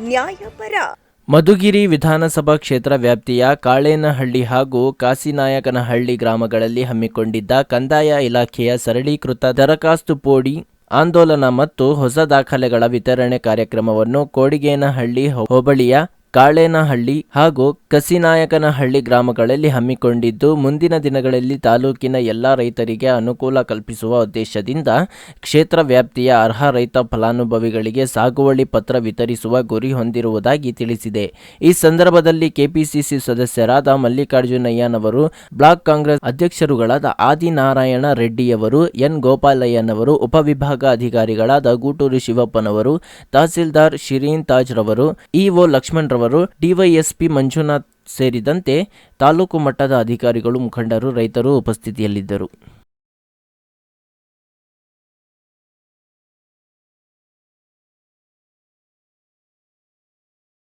ನ್ಯಾಯಪರ. ಮಧುಗಿರಿ ವಿಧಾನಸಭಾ ಕ್ಷೇತ್ರ ವ್ಯಾಪ್ತಿಯ ಕಾಳೇನಹಳ್ಳಿ ಹಾಗೂ ಕಾಸಿನಾಯಕನಹಳ್ಳಿ ಗ್ರಾಮಗಳಲ್ಲಿ ಹಮ್ಮಿಕೊಂಡಿದ್ದ ಕಂದಾಯ ಇಲಾಖೆಯ ಸರಳೀಕೃತ ದರಖಾಸ್ತು ಪೋಡಿ ಆಂದೋಲನ ಮತ್ತು ಹೊಸ ದಾಖಲೆಗಳ ವಿತರಣೆ ಕಾರ್ಯಕ್ರಮವನ್ನು ಕೋಡಿಗೇನಹಳ್ಳಿ ಹೋಬಳಿಯ ಕಾಳೇನಹಳ್ಳಿ ಹಾಗೂ ಕಸಿನಾಯಕನಹಳ್ಳಿ ಗ್ರಾಮಗಳಲ್ಲಿ ಹಮ್ಮಿಕೊಂಡಿದ್ದು, ಮುಂದಿನ ದಿನಗಳಲ್ಲಿ ತಾಲೂಕಿನ ಎಲ್ಲ ರೈತರಿಗೆ ಅನುಕೂಲ ಕಲ್ಪಿಸುವ ಉದ್ದೇಶದಿಂದ ಕ್ಷೇತ್ರ ವ್ಯಾಪ್ತಿಯ ಅರ್ಹ ರೈತ ಫಲಾನುಭವಿಗಳಿಗೆ ಸಾಗುವಳಿ ಪತ್ರ ವಿತರಿಸುವ ಗುರಿ ಹೊಂದಿರುವುದಾಗಿ ತಿಳಿಸಿದೆ. ಈ ಸಂದರ್ಭದಲ್ಲಿ ಕೆಪಿಸಿಸಿ ಸದಸ್ಯರಾದ ಮಲ್ಲಿಕಾರ್ಜುನಯ್ಯನವರು, ಬ್ಲಾಕ್ ಕಾಂಗ್ರೆಸ್ ಅಧ್ಯಕ್ಷರುಗಳಾದ ಆದಿನಾರಾಯಣ ರೆಡ್ಡಿಯವರು, ಎನ್ ಗೋಪಾಲಯ್ಯನವರು, ಉಪವಿಭಾಗ ಅಧಿಕಾರಿಗಳಾದ ಗೂಟೂರು ಶಿವಪ್ಪನವರು, ತಹಸೀಲ್ದಾರ್ ಶಿರೀನ್ ತಾಜ್ರವರು ಇಒ ಲಕ್ಷ್ಮಣ್ ರವರು ಡಿವೈಎಸ್ಪಿ ಮಂಜುನಾಥ್ ಸೇರಿದಂತೆ ತಾಲೂಕು ಮಟ್ಟದ ಅಧಿಕಾರಿಗಳು ಮುಖಂಡರು ರೈತರು ಉಪಸ್ಥಿತಿಯಲ್ಲಿದ್ದರು